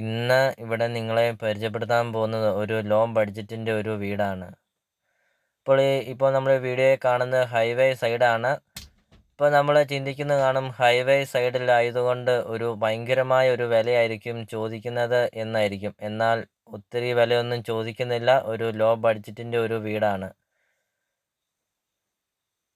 ഇന്ന് ഇവിടെ നിങ്ങളെ പരിചയപ്പെടുത്താൻ പോകുന്നത് ഒരു ലോ ബഡ്ജറ്റിന്റെ ഒരു വീടാണ്. ഇപ്പോൾ ഇപ്പോൾ നമ്മൾ വീഡിയോയിൽ കാണുന്നത് ഹൈവേ സൈഡാണ്. ഇപ്പോൾ നമ്മൾ ചിന്തിക്കുന്ന കാണും ഹൈവേ സൈഡിലായതുകൊണ്ട് ഒരു ഭയങ്കരമായ ഒരു വിലയായിരിക്കും ചോദിക്കുന്നത് എന്നായിരിക്കും. എന്നാൽ ഒത്തിരി വിലയൊന്നും ചോദിക്കുന്നില്ല. ഒരു ലോ ബഡ്ജറ്റിന്റെ ഒരു വീടാണ്.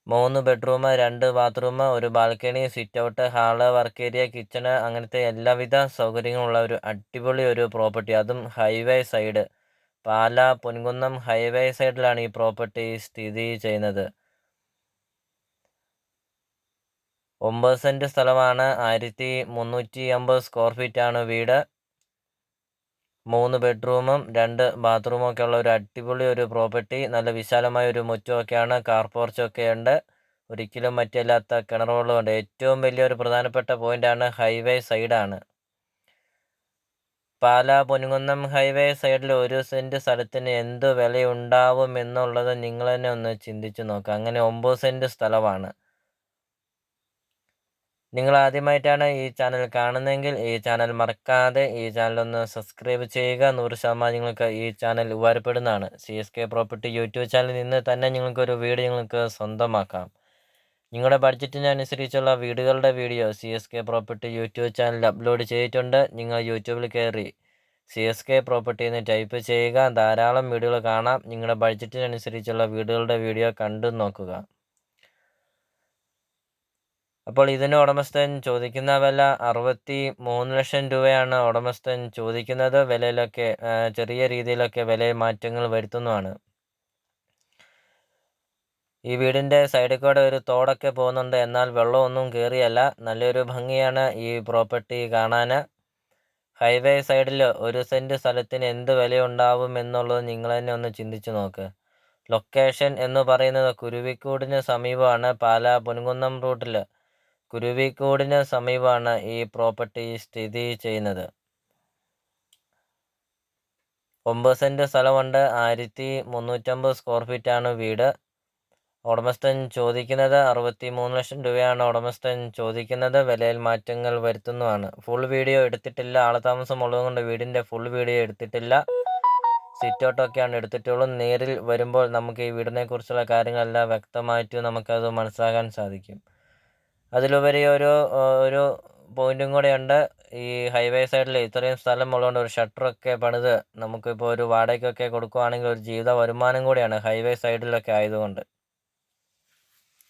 മൂന്ന് ബെഡ്റൂം രണ്ട് ബാത്റൂം ഒരു balcony sit out hall work area kitchen അങ്ങനത്തെ എല്ലാവിധ സൗകര്യങ്ങളുള്ള ഒരു അടിപൊളി ഒരു പ്രോപ്പർട്ടി അതും highway side Pala Ponkunnam highway സൈഡിലാണ് ഈ പ്രോപ്പർട്ടി സ്ഥിതി ചെയ്യുന്നത്. ഒമ്പത് സെന്റ് സ്ഥലമാണ്. ആയിരത്തി മുന്നൂറ്റി അമ്പത് സ്ക്വയർ ഫീറ്റ് ആണ് വീട്. മൂന്ന് ബെഡ്റൂമും രണ്ട് ബാത്റൂമും ഒക്കെ ഉള്ള ഒരു അടിപൊളി ഒരു പ്രോപ്പർട്ടി. നല്ല വിശാലമായ ഒരു മുറ്റമൊക്കെയാണ്. കാർ പോർച്ചൊക്കെ ഉണ്ട്. ഒരിക്കലും മറ്റില്ലാത്ത കിണറുകളുമുണ്ട് ഏറ്റവും വലിയൊരു പ്രധാനപ്പെട്ട പോയിന്റാണ് ഹൈവേ സൈഡാണ്. പാല പൊനുകുന്നം ഹൈവേ സൈഡിൽ ഒരു സെന്റ് സ്ഥലത്തിന് എന്ത് വിലയുണ്ടാവും എന്നുള്ളത് നിങ്ങൾ തന്നെ ഒന്ന് ചിന്തിച്ച് നോക്കുക അങ്ങനെ ഒമ്പത് സെന്റ് സ്ഥലമാണ്. നിങ്ങൾ ആദ്യമായിട്ടാണ് ഈ ചാനൽ കാണുന്നതെങ്കിൽ ഈ ചാനൽ മറക്കാതെ ഈ ചാനൽ ഒന്ന് സബ്സ്ക്രൈബ് ചെയ്യുക. നൂറ് ശതമാനം നിങ്ങൾക്ക് ഈ channel ഉപകാരപ്പെടുന്നതാണ്. C S K property YouTube ചാനലിൽ നിന്ന് തന്നെ നിങ്ങൾക്കൊരു വീട് നിങ്ങൾക്ക് സ്വന്തമാക്കാം. നിങ്ങളുടെ ബഡ്ജറ്റിനനുസരിച്ചുള്ള വീടുകളുടെ video C S K property YouTube ചാനലിൽ അപ്ലോഡ് ചെയ്തിട്ടുണ്ട്. നിങ്ങൾ യൂട്യൂബിൽ കയറി സി എസ് കെ പ്രോപ്പർട്ടി എന്ന് ടൈപ്പ് ചെയ്യുക. ധാരാളം വീഡിയോകൾ കാണാം. നിങ്ങളുടെ ബഡ്ജറ്റിനനുസരിച്ചുള്ള വീടുകളുടെ വീഡിയോ കണ്ടു നോക്കുക. അപ്പോൾ ഇതിന് ഉടമസ്ഥൻ ചോദിക്കുന്ന വില അറുപത്തി മൂന്ന് ലക്ഷം രൂപയാണ് ഉടമസ്ഥൻ ചോദിക്കുന്നത്. വിലയിലൊക്കെ ചെറിയ രീതിയിലൊക്കെ വില മാറ്റങ്ങൾ വരുത്തുന്നതാണ്. ഈ വീടിന്റെ സൈഡിൽ കൂടെ ഒരു തോടൊക്കെ പോകുന്നുണ്ട്. എന്നാൽ വെള്ളമൊന്നും കയറിയല്ല. നല്ലൊരു ഭംഗിയാണ് ഈ പ്രോപ്പർട്ടി കാണാൻ. ഹൈവേ സൈഡിൽ ഒരു സെന്റ് സ്ഥലത്തിന് എന്ത് വിലയുണ്ടാവും എന്നുള്ളത് നിങ്ങൾ തന്നെ ഒന്ന് ചിന്തിച്ച് നോക്ക്. ലൊക്കേഷൻ എന്ന് പറയുന്നത് കുരുവിക്കൂടിന് സമീപമാണ്. പാലാ പൊൻകുന്നം റൂട്ടിൽ. കുരുവിക്കൂടിന് സമീപമാണ് ഈ പ്രോപ്പർട്ടി സ്ഥിതി ചെയ്യുന്നത്. ഒമ്പത് സെന്റ് സ്ഥലമുണ്ട്. ആയിരത്തി മുന്നൂറ്റമ്പത് സ്ക്വയർ ഫീറ്റാണ് വീട്. ഉടമസ്ഥൻ ചോദിക്കുന്നത് അറുപത്തി മൂന്ന് ലക്ഷം രൂപയാണ് ഉടമസ്ഥൻ ചോദിക്കുന്നത്. വിലയിൽ മാറ്റങ്ങൾ വരുത്തുന്നതാണ്. ഫുൾ വീഡിയോ എടുത്തിട്ടില്ല. ആളതാമസം ഉള്ളതുകൊണ്ട് വീടിന്റെ ഫുൾ വീഡിയോ എടുത്തിട്ടില്ല. സിറ്റൗട്ടൊക്കെയാണ് എടുത്തിട്ടുള്ളൂ. നേരിൽ വരുമ്പോൾ നമുക്ക് ഈ വീടിനെ കുറിച്ചുള്ള കാര്യങ്ങളെല്ലാം വ്യക്തമായിട്ട് നമുക്കത് മനസ്സിലാക്കാൻ സാധിക്കും. അതിലുപരി ഒരു ഒരു പോയിന്റും കൂടെയുണ്ട് ഈ ഹൈവേ സൈഡിൽ ഇത്രയും സ്ഥലം ഉള്ളതുകൊണ്ട് ഒരു ഷട്ടറൊക്കെ പണിത് നമുക്കിപ്പോൾ ഒരു വാടകയ്ക്കൊക്കെ കൊടുക്കുകയാണെങ്കിൽ ഒരു ജീവിത വരുമാനം കൂടിയാണ് ഹൈവേ സൈഡിലൊക്കെ ആയതുകൊണ്ട്.